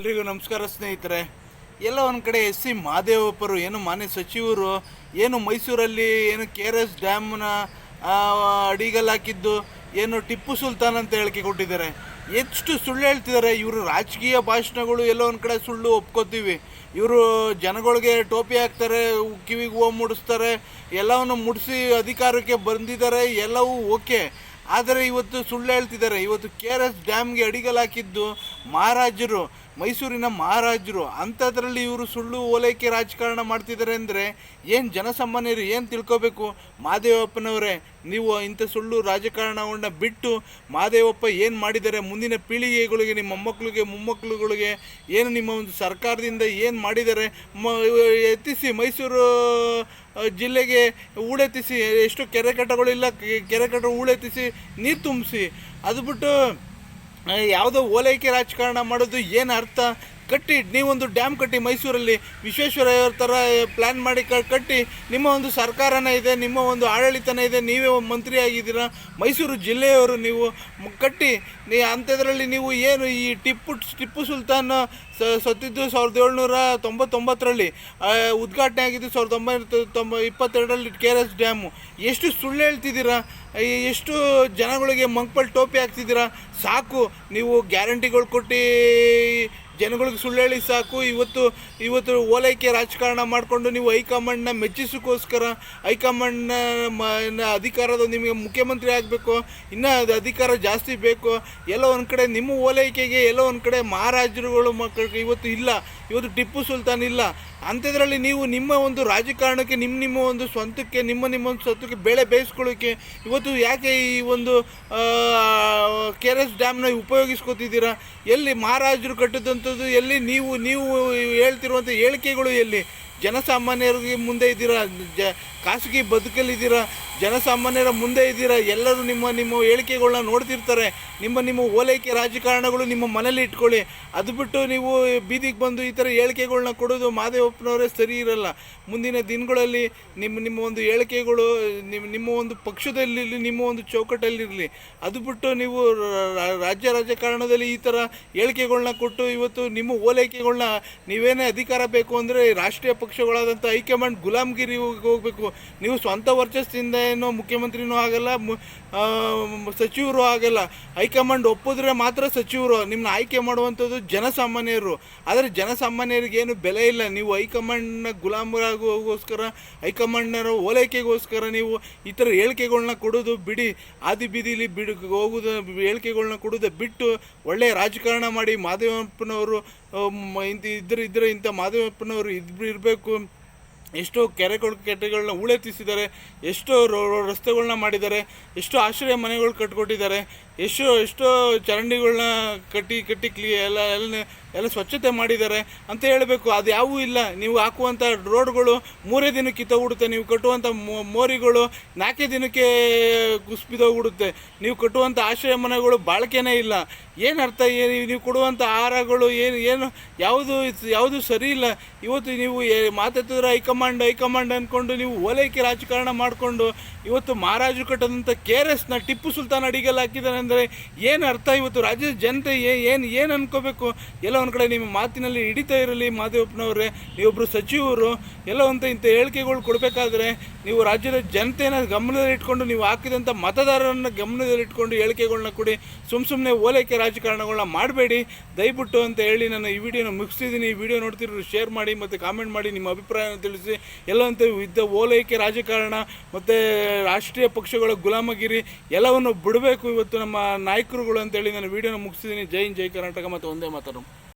ಎಲ್ರಿಗೂ ನಮಸ್ಕಾರ ಸ್ನೇಹಿತರೆ. ಎಲ್ಲ ಒಂದು ಕಡೆ ಎಸ್ ಸಿ ಮಹಾದೇವಪ್ಪರು, ಏನು ಮಾನ್ಯ ಸಚಿವರು, ಏನು ಮೈಸೂರಲ್ಲಿ ಏನು ಕೆ ಆರ್ ಎಸ್ ಡ್ಯಾಮ್ನ ಅಡಿಗಲ್ಲಿ ಹಾಕಿದ್ದು, ಏನು ಟಿಪ್ಪು ಸುಲ್ತಾನ್ ಅಂತ ಹೇಳಿಕೆ ಕೊಟ್ಟಿದ್ದಾರೆ. ಎಷ್ಟು ಸುಳ್ಳು ಹೇಳ್ತಿದ್ದಾರೆ. ಇವರು ರಾಜಕೀಯ ಭಾಷಣಗಳು ಎಲ್ಲ ಒಂದು ಕಡೆ ಸುಳ್ಳು ಒಪ್ಕೋತೀವಿ. ಇವರು ಜನಗಳಿಗೆ ಟೋಪಿ ಹಾಕ್ತಾರೆ, ಕಿವಿಗೆ ಹೂವು ಮುಡಿಸ್ತಾರೆ, ಎಲ್ಲವನ್ನು ಮುಡಿಸಿ ಅಧಿಕಾರಕ್ಕೆ ಬಂದಿದ್ದಾರೆ, ಎಲ್ಲವೂ ಓಕೆ. ಆದರೆ ಇವತ್ತು ಸುಳ್ಳು ಹೇಳ್ತಿದ್ದಾರೆ. ಇವತ್ತು ಕೆ ಆರ್ ಎಸ್ ಡ್ಯಾಮ್ಗೆ ಅಡಿಗಲ್ ಹಾಕಿದ್ದು ಮಹಾರಾಜರು. ಮೈಸೂರಿನ ಮಹಾರಾಜರು ಅಂಥದ್ರಲ್ಲಿ ಇವರು ಸುಳ್ಳು ಓಲೈಕೆ ರಾಜಕಾರಣ ಮಾಡ್ತಿದ್ದಾರೆ ಅಂದರೆ ಏನು ಜನಸಾಮಾನ್ಯರು ಏನು ತಿಳ್ಕೋಬೇಕು? ಮಹಾದೇವಪ್ಪನವರೇ ನೀವು ಇಂಥ ಸುಳ್ಳು ರಾಜಕಾರಣವನ್ನ ಬಿಟ್ಟು ಮಹಾದೇವಪ್ಪ ಏನು ಮಾಡಿದ್ದಾರೆ? ಮುಂದಿನ ಪೀಳಿಗೆಗಳಿಗೆ, ನಿಮ್ಮ ಮೊಮ್ಮಕ್ಕಳಿಗೆ ಮೊಮ್ಮಕ್ಕಳುಗಳಿಗೆ ಏನು ನಿಮ್ಮ ಒಂದು ಸರ್ಕಾರದಿಂದ ಏನು ಮಾಡಿದ್ದಾರೆ? ಮ, ಎತ್ತಿಸಿ ಮೈಸೂರು ಜಿಲ್ಲೆಗೆ ಹೂಳೆತ್ತಿಸಿ ಎಷ್ಟು ಕೆರೆ ಕಟ್ಟಗಳಿಲ್ಲ ಕೆರೆ ಹೂಳೆತ್ತಿಸಿ ನೀರು ತುಂಬಿಸಿ. ಅದು ಬಿಟ್ಟು ಯಾವುದೋ ಓಲೈಕೆ ರಾಜಕಾರಣ ಮಾಡೋದು ಏನು ಅರ್ಥ? ಕಟ್ಟಿ, ನೀವೊಂದು ಡ್ಯಾಮ್ ಕಟ್ಟಿ ಮೈಸೂರಲ್ಲಿ ವಿಶ್ವೇಶ್ವರಯ್ಯವ್ರ ಥರ ಪ್ಲ್ಯಾನ್ ಮಾಡಿ ಕಟ್ಟಿ, ನಿಮ್ಮ ಒಂದು ಸರ್ಕಾರನೇ ಇದೆ, ನಿಮ್ಮ ಒಂದು ಆಡಳಿತನ ಇದೆ, ನೀವೇ ಮಂತ್ರಿ ಆಗಿದ್ದೀರಾ ಮೈಸೂರು ಜಿಲ್ಲೆಯವರು ನೀವು ಕಟ್ಟಿ, ನೀ ಅಂಥದ್ರಲ್ಲಿ ನೀವು ಏನು ಈ ಟಿಪ್ಪು ಟಿಪ್ಪು ಸುಲ್ತಾನ್ ಸತ್ತಿದ್ದು ಸಾವಿರದ ಏಳ್ನೂರ ತೊಂಬತ್ತೊಂಬತ್ತರಲ್ಲಿ ಉದ್ಘಾಟನೆ ಆಗಿದ್ದು ಸಾವಿರದ ಒಂಬೈನೂರ ತೊಂಬ, ಇಪ್ಪತ್ತೆರಡರಲ್ಲಿ ಕೆ ಆರ್ ಎಸ್ ಡ್ಯಾಮು. ಎಷ್ಟು ಸುಳ್ಳು ಹೇಳ್ತಿದ್ದೀರಾ? ಎಷ್ಟು ಜನಗಳಿಗೆ ಮಂಕ್ಪಲ್ ಟೋಪಿ ಹಾಕ್ತಿದ್ದೀರಾ? ಸಾಕು, ನೀವು ಗ್ಯಾರಂಟಿಗಳು ಕೊಟ್ಟು ಜನಗಳಿಗೆ ಸುಳ್ಳು ಹೇಳಿ ಸಾಕು. ಇವತ್ತು ಇವತ್ತು ಓಲೈಕೆ ರಾಜಕಾರಣ ಮಾಡಿಕೊಂಡು ನೀವು ಹೈಕಮಾಂಡ್ನ ಮೆಚ್ಚಿಸೋಕ್ಕೋಸ್ಕರ ಹೈಕಮಾಂಡ್ನ ಅಧಿಕಾರದ ನಿಮಗೆ ಮುಖ್ಯಮಂತ್ರಿ ಆಗಬೇಕು, ಇನ್ನೂ ಅದು ಅಧಿಕಾರ ಜಾಸ್ತಿ ಬೇಕು, ಎಲ್ಲೋ ಒಂದು ಕಡೆ ನಿಮ್ಮ ಓಲೈಕೆಗೆ ಎಲ್ಲೋ ಒಂದು ಕಡೆ ಮಹಾರಾಜರುಗಳು ಮಕ್ಕಳಿಗೆ ಇವತ್ತು ಇಲ್ಲ. ಇವತ್ತು ಟಿಪ್ಪು ಸುಲ್ತಾನ್ ಇಲ್ಲ. ಅಂಥದ್ರಲ್ಲಿ ನೀವು ನಿಮ್ಮ ಒಂದು ರಾಜಕಾರಣಕ್ಕೆ ನಿಮ್ಮ ನಿಮ್ಮ ಒಂದು ಸ್ವಂತಕ್ಕೆ, ನಿಮ್ಮ ನಿಮ್ಮ ಒಂದು ಸ್ವಂತಕ್ಕೆ ಬೆಳೆ ಬೇಯಿಸ್ಕೊಳ್ಳೋಕ್ಕೆ ಇವತ್ತು ಯಾಕೆ ಈ ಒಂದು ಕೆ ಆರ್ ಎಸ್ ಡ್ಯಾಮ್ನ ಉಪಯೋಗಿಸ್ಕೊತಿದ್ದೀರಾ? ಎಲ್ಲಿ ಮಹಾರಾಜರು ಕಟ್ಟಿದಂಥದ್ದು ಎಲ್ಲಿ? ನೀವು ನೀವು ಹೇಳ್ತಿರುವಂಥ ಹೇಳಿಕೆಗಳು ಎಲ್ಲಿ? ಜನಸಾಮಾನ್ಯರಿಗೆ ಮುಂದೆ ಇದ್ದೀರಾ? ಜ, ಖಾಸಗಿ ಬದುಕಲ್ಲಿದ್ದೀರಾ? ಜನಸಾಮಾನ್ಯರ ಮುಂದೆ ಇದ್ದೀರಾ? ಎಲ್ಲರೂ ನಿಮ್ಮ ನಿಮ್ಮ ಹೇಳಿಕೆಗಳನ್ನ ನೋಡ್ತಿರ್ತಾರೆ. ನಿಮ್ಮ ನಿಮ್ಮ ಓಲೈಕೆ ರಾಜಕಾರಣಗಳು ನಿಮ್ಮ ಮನೇಲಿ ಇಟ್ಕೊಳ್ಳಿ. ಅದು ಬಿಟ್ಟು ನೀವು ಬೀದಿಗೆ ಬಂದು ಈ ಥರ ಹೇಳಿಕೆಗಳನ್ನ ಕೊಡೋದು ಮಾದೇವಪ್ಪನವರೇ ಸರಿ ಇರಲ್ಲ. ಮುಂದಿನ ದಿನಗಳಲ್ಲಿ ನಿಮ್ಮ ನಿಮ್ಮ ಒಂದು ಹೇಳಿಕೆಗಳು, ನಿಮ್ಮ ನಿಮ್ಮ ಒಂದು ಪಕ್ಷದಲ್ಲಿರಲಿ ನಿಮ್ಮ ಒಂದು ಚೌಕಟ್ಟಲ್ಲಿರಲಿ ಅದು ಬಿಟ್ಟು ನೀವು ರಾಜ್ಯ ರಾಜಕಾರಣದಲ್ಲಿ ಈ ಥರ ಹೇಳಿಕೆಗಳನ್ನ ಕೊಟ್ಟು ಇವತ್ತು ನಿಮ್ಮ ಓಲೈಕೆಗಳನ್ನ ನೀವೇನೇ ಅಧಿಕಾರ ಬೇಕು ಅಂದರೆ ರಾಷ್ಟ್ರೀಯ ಪಕ್ಷಗಳಾದಂಥ ಹೈಕಮಾಂಡ್ ಗುಲಾಮ್ಗಿರಿ ಹೋಗಬೇಕು. ನೀವು ಸ್ವಂತ ವರ್ಚಸ್ಸಿಂದ ಏನೋ ಮುಖ್ಯಮಂತ್ರಿನೂ ಆಗಲ್ಲ ಸಚಿವರು ಆಗಲ್ಲ. ಹೈಕಮಾಂಡ್ ಒಪ್ಪಿದ್ರೆ ಮಾತ್ರ ಸಚಿವರು ನಿಮ್ಮನ್ನ ಆಯ್ಕೆ ಮಾಡುವಂಥದ್ದು ಜನಸಾಮಾನ್ಯರು. ಆದರೆ ಜನಸಾಮಾನ್ಯರಿಗೆ ಏನು ಬೆಲೆ ಇಲ್ಲ. ನೀವು ಹೈಕಮಾಂಡ್ನ ಗುಲಾಮರಾಗೋಸ್ಕರ ಹೈಕಮಾಂಡ್ನ ಓಲೈಕೆಗೋಸ್ಕರ ನೀವು ಈ ಥರ ಹೇಳಿಕೆಗಳನ್ನ ಕೊಡೋದು ಬಿಡಿ. ಆದಿ ಬೀದಿಲಿ ಬಿಡು, ಹೋಗೋದು ಹೇಳಿಕೆಗಳನ್ನ ಕೊಡೋದು ಬಿಟ್ಟು ಒಳ್ಳೆಯ ರಾಜಕಾರಣ ಮಾಡಿ ಮಾದೇವಪ್ಪನವರು ಇಂಥ ಇದ್ರೆ ಇದ್ರೆ ಇಂಥ ಮಾಧವಪ್ಪನವರು ಇದ್ ಇರಬೇಕು. ಎಷ್ಟೋ ಕೆರೆಗಳು ಕೆಟ್ಟೆಗಳನ್ನ ಹೂಳೆತ್ತಿಸಿದ್ದಾರೆ. ಎಷ್ಟೋ ರಸ್ತೆಗಳನ್ನ ಮಾಡಿದ್ದಾರೆ. ಎಷ್ಟೋ ಆಶ್ರಯ ಮನೆಗಳು ಕಟ್ಕೊಟ್ಟಿದ್ದಾರೆ. ಎಷ್ಟೋ ಎಷ್ಟೋ ಚರಂಡಿಗಳನ್ನ ಕಟ್ಟಿ ಕಟ್ಟಿ ಕ್ಲಿ, ಎಲ್ಲ ಎಲ್ಲ ಎಲ್ಲ ಸ್ವಚ್ಛತೆ ಮಾಡಿದ್ದಾರೆ ಅಂತ ಹೇಳಬೇಕು. ಅದು ಯಾವೂ ಇಲ್ಲ. ನೀವು ಹಾಕುವಂಥ ರೋಡ್ಗಳು ಮೂರೇ ದಿನಕ್ಕೆ ಕಿತ್ತೋಗ್ಬಿಡುತ್ತೆ. ನೀವು ಕಟ್ಟುವಂಥ ಮೋರಿಗಳು ನಾಲ್ಕೇ ದಿನಕ್ಕೆ ಕುಸ್ಬಿದೋಗ್ಬಿಡುತ್ತೆ. ನೀವು ಕಟ್ಟುವಂಥ ಆಶ್ರಯ ಮನೆಗಳು ಬಾಳಿಕೆನೇ ಇಲ್ಲ. ಏನು ಅರ್ಥ? ಏನು ನೀವು ಕೊಡುವಂಥ ಆಹಾರಗಳು ಏನು ಏನು, ಯಾವುದು ಯಾವುದು ಸರಿ ಇಲ್ಲ. ಇವತ್ತು ನೀವು ಮಾತಾಡ್ತಿದ್ರೆ ಹೈಕಮಾಂಡ್ ಹೈಕಮಾಂಡ್ ಅಂದ್ಕೊಂಡು ನೀವು ಓಲೈಕೆ ರಾಜಕಾರಣ ಮಾಡಿಕೊಂಡು ಇವತ್ತು ಮಹಾರಾಜರು ಕಟ್ಟದಂಥ ಕೆ ಆರ್ ಎಸ್ನ ಟಿಪ್ಪು ಸುಲ್ತಾನ್ ಅಡಿಗೆಲ್ಲ ಹಾಕಿದ್ದಾರೆ ಅಂದರೆ ಏನು ಅರ್ಥ ಇವತ್ತು ರಾಜ್ಯದ ಜನತೆ ಏನು ಏನು ಅನ್ಕೋಬೇಕು? ಎಲ್ಲ ಒಂದು ಕಡೆ ನಿಮ್ಮ ಮಾತಿನಲ್ಲಿ ಹಿಡಿತಾ ಇರಲಿ ಮಾದೇವಪ್ಪನವರೇ. ನೀವೊಬ್ಬರು ಸಚಿವರು, ಎಲ್ಲ ಅಂತ ಇಂಥ ಹೇಳಿಕೆಗಳು ಕೊಡಬೇಕಾದ್ರೆ ನೀವು ರಾಜ್ಯದ ಜನತೆನ ಗಮನದಲ್ಲಿಟ್ಕೊಂಡು ನೀವು ಹಾಕಿದಂಥ ಮತದಾರರನ್ನು ಗಮನದಲ್ಲಿಟ್ಕೊಂಡು ಹೇಳಿಕೆಗಳನ್ನ ಕೊಡಿ. ಸುಮ್ಮ ಸುಮ್ಮನೆ ಓಲೈಕೆ ರಾಜಕಾರಣಗಳನ್ನ ಮಾಡಬೇಡಿ. ದಯವಿಟ್ಟು ಅಂತ ಹೇಳಿ ನಾನು ಈ ವಿಡಿಯೋನ ಮುಗಿಸ್ತಿದ್ದೀನಿ. ಈ ವಿಡಿಯೋ ನೋಡ್ತಿರೋರು ಶೇರ್ ಮಾಡಿ ಮತ್ತು ಕಾಮೆಂಟ್ ಮಾಡಿ ನಿಮ್ಮ ಅಭಿಪ್ರಾಯನ ತಿಳಿಸಿ. ಎಲ್ಲವಂತ ಇದ್ದ ಓಲೈಕೆ ರಾಜಕಾರಣ ಮತ್ತು ರಾಷ್ಟ್ರೀಯ ಪಕ್ಷಗಳ ಗುಲಾಮಗಿರಿ ಎಲ್ಲವನ್ನು ಬಿಡಬೇಕು ಇವತ್ತು ನಮ್ಮ ನಾಯಕರುಗಳು ಅಂತೇಳಿ ನಾನು ವಿಡಿಯೋನ ಮುಗಿಸಿದ್ದೀನಿ ಜೈ ಹಿಂದ್ ಜೈ ಕರ್ನಾಟಕ ಮತ್ತು ಒಂದೇ ಮಾತಾಡೋಣ